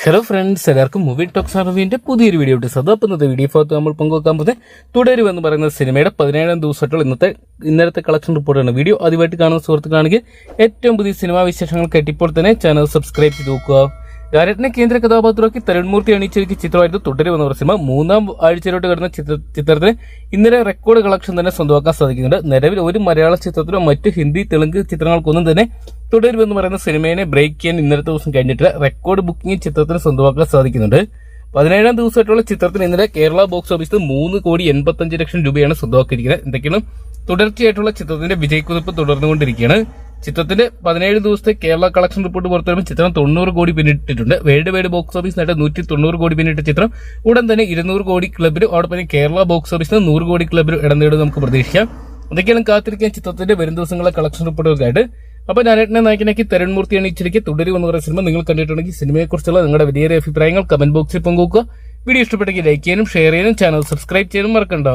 Hello friends എല്ലാവർക്കും movie talks അറിവിന്റെ പുതിയൊരു വീഡിയോ ഇട്ട് സദാ വീഡിയോ ഭാഗത്ത് നമ്മൾ പങ്കുവെക്കാൻ പോകുന്നത് തുടരുമെന്ന് പറയുന്ന സിനിമയുടെ പതിനേഴാം ദിവസമായിട്ടുള്ള ഇന്നത്തെ ഇന്നലത്തെ കളക്ഷൻ റിപ്പോർട്ടാണ് വീഡിയോ ആദ്യമായിട്ട് കാണുന്ന സുഹൃത്തുക്കളാണെങ്കിൽ ഏറ്റവും പുതിയ സിനിമാ വിശേഷങ്ങൾ കേട്ടിപ്പോൾ തന്നെ ചാനൽ സബ്സ്ക്രൈബ് ചെയ്ത് നോക്കുക. ലാലേട്ടനെ കേന്ദ്ര കഥാപാത്രമാക്കി തരുൺമൂർത്തി അണിയിച്ചൊരുക്കിയ ചിത്രമായിരുന്നു തുടരുമെന്ന് വന്ന സിനിമ. മൂന്നാം ആഴ്ചയിലോട്ട് കിടന്ന ചിത്ര ചിത്രത്തിന് ഇന്നലെ റെക്കോർഡ് കളക്ഷൻ തന്നെ സ്വന്തമാക്കാൻ സാധിക്കുന്നുണ്ട്. നിലവിൽ ഒരു മലയാള ചിത്രത്തിനോ മറ്റ് ഹിന്ദി തെലുങ്ക് ചിത്രങ്ങൾക്കൊന്നും തന്നെ തുടരുമെന്ന് പറയുന്ന സിനിമയെ ബ്രേക്ക് ചെയ്യാൻ ഇന്നലത്തെ ദിവസം കഴിഞ്ഞിട്ട് റെക്കോർഡ് ബുക്കിംഗ് ചിത്രത്തിന് സ്വന്തമാക്കാൻ സാധിക്കുന്നുണ്ട്. പതിനേഴാം ദിവസമായിട്ടുള്ള ചിത്രത്തിന് ഇന്നലെ കേരള ബോക്സ് ഓഫീസിൽ മൂന്ന് കോടി എൺപത്തഞ്ച് ലക്ഷം രൂപയാണ് സ്വന്തമാക്കിയിരിക്കുന്നത്. എന്തൊക്കെയാണ്? തുടർച്ചയായിട്ടുള്ള ചിത്രത്തിന്റെ വിജയക്കുതിപ്പ് തുടർന്നുകൊണ്ടിരിക്കുകയാണ്. ചിത്രത്തിന്റെ പതിനേഴ് ദിവസത്തെ കേരള കളക്ഷൻ റിപ്പോർട്ട് പുറത്തുവരുമ്പോൾ ചിത്രം തൊണ്ണൂറ് കോടി പിന്നിട്ടിട്ടുണ്ട്. വേൾഡ് വൈഡ് ബോക്സ് ഓഫീസ് നേട്ടം നൂറ്റി തൊണ്ണൂറ് കോടി പിന്നിട്ട ചിത്രം. ഉടൻ തന്നെ ഇരുന്നൂറ് കോടി ക്ലബിലും അവിടെ തന്നെ കേരള ബോക്സ് ഓഫീസിന് നൂറ് കോടി ക്ലബിലും ഇടം നേടും നമുക്ക് പ്രതീക്ഷിക്കാം. അതൊക്കെയാണ് കാത്തിരിക്കാൻ ചിത്രത്തിന്റെ വരും ദിവസങ്ങളെ കളക്ഷൻ റിപ്പോർട്ടുകൾക്കായിട്ട്. അപ്പൊ ഞാനേട്ടനെ നായകനാക്കി തരുൺമൂർത്തി അണിയിച്ചിരിക്കെ തുടരും എന്ന് പറയുന്ന സിനിമ നിങ്ങൾ കണ്ടിട്ടുണ്ടെങ്കിൽ സിനിമയെക്കുറിച്ചുള്ള നിങ്ങളുടെ വലിയ അഭിപ്രായങ്ങൾ കമന്റ് ബോക്സിൽ പങ്കുവെക്കുക. വീഡിയോ ഇഷ്ടപ്പെട്ടെങ്കിൽ ലൈക്ക് ചെയ്യാനും ഷെയർ ചെയ്യാനും ചാനൽ സബ്സ്ക്രൈബ് ചെയ്യാനും മറക്കണ്ട.